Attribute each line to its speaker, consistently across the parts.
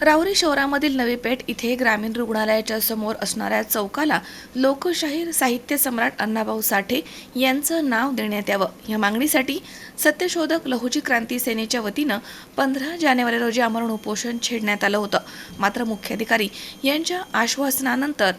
Speaker 1: राहुरी शहरामधील नवी पेठ इथे ग्रामीण रुग्णालयाच्या समोर असणाऱ्या चौकाला लोकशाहीर साहित्य सम्राट अण्णाभाऊ साठे यांचं नाव देण्यात यावं. या मागणीसाठी सत्यशोधक लहुजी क्रांती सेनेच्या वतीनं पंधरा जानेवारी रोजी आमरण उपोषण छेडण्यात आलं होतं. मात्र मुख्याधिकारी यांच्या आश्वासनानंतर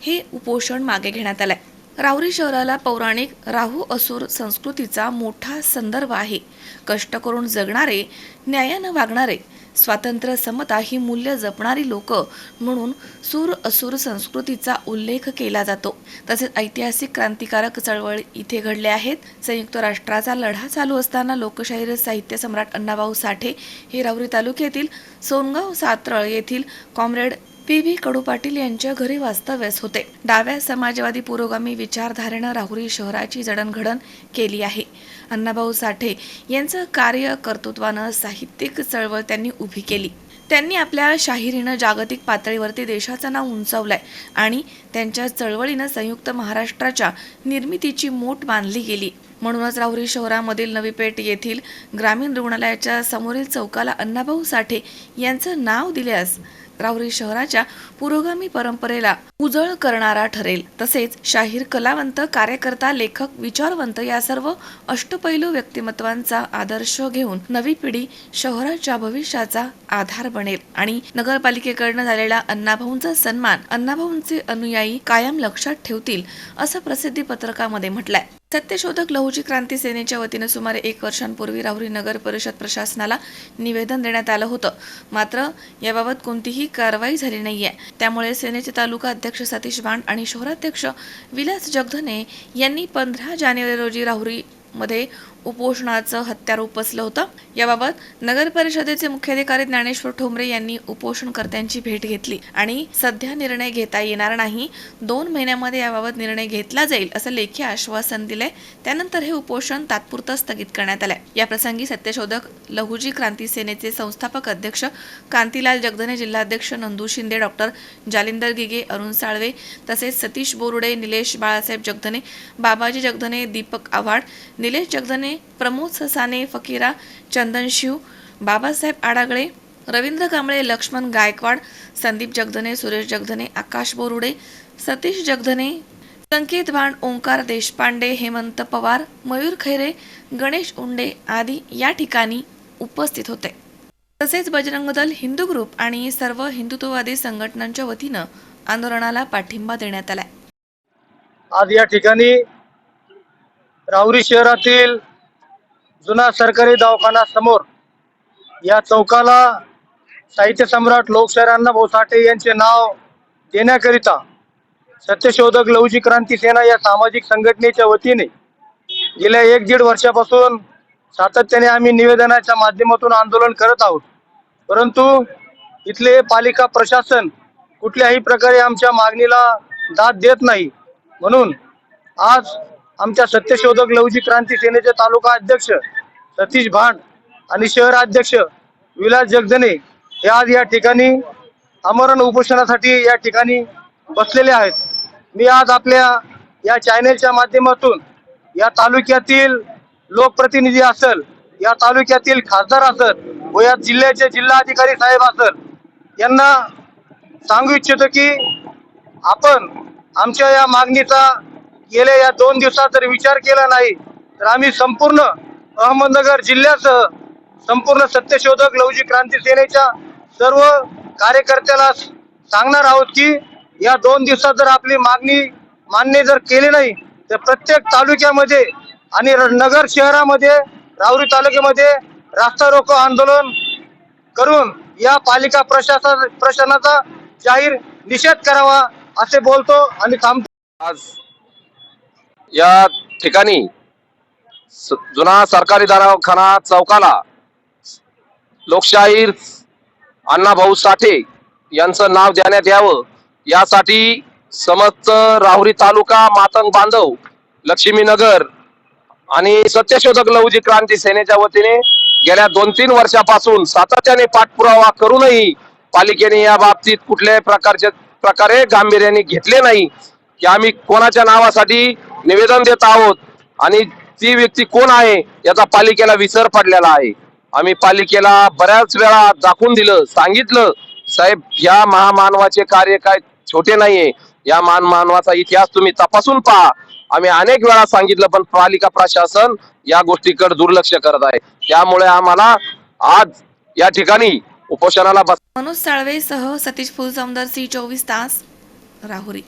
Speaker 1: हे उपोषण मागे घेण्यात आलं आहे राहुरी शहराला पौराणिक राहू असुर संस्कृतीचा मोठा संदर्भ आहे. कष्ट करून जगणारे न्यायानं वागणारे स्वातंत्र्य समता ही मूल्य जपणारी लोक म्हणून सूर असुर संस्कृतीचा उल्लेख केला जातो. तसेच ऐतिहासिक क्रांतिकारक चळवळ इथे घडले आहेत. संयुक्त राष्ट्राचा लढा चालू असताना लोकशाहीर साहित्य सम्राट अण्णाभाऊ साठे हे राहुरी तालुक्यातील सोनगाव सातरळ येथील comrade P V Kadu Patil यांच्या घरी वास्तव्यास होते. डाव्या समाजवादी पुरोगामी विचारधारेनं राहुरी शहराची जडणघडण केली आहे. अण्णाभाऊ साठे यांचं कार्य कर्तृत्वानं साहित्यिक चळवळ त्यांनी उभी केली. त्यांनी आपल्या शाहिरीनं जागतिक पातळीवरती देशाचं नाव उंचावलंय आणि त्यांच्या चळवळीनं संयुक्त महाराष्ट्राच्या निर्मितीची मोठ बांधली गेली. म्हणूनच राहुरी शहरामधील नवीपेठ येथील ग्रामीण रुग्णालयाच्या समोरील चौकाला अण्णाभाऊ साठे यांचं नाव दिल्यास राहुरी शहराच्या पुरोगामी परंपरेला उजळ करणारा ठरेल. तसेच शाहीर कलावंत कार्यकर्ता लेखक विचारवंत या सर्व अष्टपैलू व्यक्तिमत्वांचा आदर्श घेऊन नवी पिढी शहराच्या भविष्याचा आधार बनेल. आणि नगरपालिकेकडनं झालेला अण्णाभाऊंचा सन्मान अण्णाभाऊंचे अनुयायी कायम लक्षात ठेवतील असं प्रसिद्धी पत्रकामध्ये म्हटलंय. सत्यशोधक लहुजी क्रांती सेनेच्या वतीनं सुमारे एक वर्षांपूर्वी राहुरी नगर परिषद प्रशासनाला निवेदन देण्यात आलं होतं. मात्र याबाबत कोणतीही कारवाई झाली नाहीये. त्यामुळे सेनेचे तालुका अध्यक्ष सतीश भांड आणि शहराध्यक्ष विलास जगधने यांनी पंधरा जानेवारी रोजी राहुरी मध्ये उपोषणाचं हत्यार उपसलं होतं. याबाबत नगर परिषदेचे मुख्याधिकारी ज्ञानेश्वर ठोंबरे यांनी उपोषणकर्त्यांची भेट घेतली आणि सध्या निर्णय घेता येणार नाही. दोन महिन्यामध्ये याबाबत निर्णय घेतला जाईल असं लेखी आश्वासन दिलंय. त्यानंतर हे उपोषण तात्पुरतं स्थगित करण्यात आलंय. या प्रसंगी सत्यशोधक लहुजी क्रांती सेनेचे संस्थापक अध्यक्ष कांतीलाल जगधने जिल्हाध्यक्ष नंदू शिंदे डॉक्टर जालिंदर गिगे अरुण साळवे तसेच सतीश बोरुडे निलेश बाळासाहेब जगधने बाबाजी जगधने दीपक आव्हाड निलेश जगधने प्रमोद ससाने फकीरा चंदन शिव बाबासाहेब आडागळे रवींद्र कांबळे लक्ष्मण गायकवाड संदीप जगधने सुरेश जगधने आकाश बोरुडे सतीश जगधने संकेत भांड ओंकार देशपांडे हेमंत पवार मयूर खैरे गणेश उंडे आदी या ठिकाणी उपस्थित होते. तसेच बजरंग दल हिंदू ग्रुप आणि सर्व हिंदुत्ववादी संघटनांच्या वतीनं आंदोलनाला पाठिंबा देण्यात आलाय.
Speaker 2: आज या ठिकाणी राहुरी शहरातील जुना सरकारी दवाखाना समोर या चौकाला साहित्य सम्राट लोकशाहीर अण्णाभाऊ साठे यांचे नाव देण्याकरिता सत्यशोधक लवजी क्रांती सेना या सामाजिक संघटनेच्या वतीने गेल्या एक दीड वर्षापासून सातत्याने आम्ही निवेदनाच्या माध्यमातून आंदोलन करत आहोत. परंतु इथले पालिका प्रशासन कुठल्याही प्रकारे आमच्या मागणीला दाद देत नाही. म्हणून आज आमच्या सत्यशोधक लवजी क्रांती सेनेचे तालुका अध्यक्ष सतीश भांड आणि शहर अध्यक्ष विलास जगधने हे आज या ठिकाणी आमरण उपोषणासाठी या ठिकाणी बसलेले आहेत. मी आज आपल्या या चॅनेलच्या माध्यमातून या तालुक्यातील लोकप्रतिनिधी असेल या तालुक्यातील खासदार असत व या जिल्ह्याचे जिल्हाधिकारी साहेब असेल यांना सांगू इच्छितो की आपण आमच्या या मागणीचा गेल्या या दोन दिवसात जर विचार केला नाही तर आम्ही संपूर्ण अहमदनगर जिल्ह्यासह संपूर्ण सत्यशोधक लवजी क्रांती सेनेच्या सर्व कार्यकर्त्याला सांगणार आहोत की या दोन दिवसात जर आपली मागणी मान्य जर केली नाही तर प्रत्येक तालुक्यामध्ये आणि नगर शहरामध्ये राहुरी तालुक्यामध्ये रास्ता रोको आंदोलन करून या पालिका प्रशासन प्रशासनाचा जाहीर निषेध करावा असे बोलतो आणि थांबतो.
Speaker 3: आज या ठिकाणी जुना सरकारी दवाखाना चौकाला लोकशाहीर अण्णाभाऊ साठे यांचं नाव देण्यात यावं. यासाठी समस्त राहुरी तालुका मातंग बांधव लक्ष्मीनगर आणि सत्यशोधक लहुजी क्रांती सेनेच्या वतीने गेल्या दोन तीन वर्षापासून सातत्याने पाठपुरावा करूनही पालिकेने या बाबतीत कुठल्याही प्रकारचे प्रकारे गांभीर्याने घेतले नाही. की आम्ही कोणाच्या नावासाठी निवेदन देत आहोत. आणि ती व्यक्ती कोण आहे याचा पालिकेला विसर पडलेला आहे. आम्ही पालिकेला बऱ्याच वेळा दाखवून दिलं सांगितलं साहेब या महामानवाचे कार्य काय छोटे नाहीये. या मान मानवाचा इतिहास तुम्ही तपासून पहा. आम्ही अनेक वेळा सांगितलं पण पालिका प्रशासन या गोष्टीकडे दुर्लक्ष करत आहे. त्यामुळे आम्हाला आज या ठिकाणी उपोषणाला बस
Speaker 1: मनोज साळवे सह सतीश फुलजमदार सी चोवीस तास राहुरी.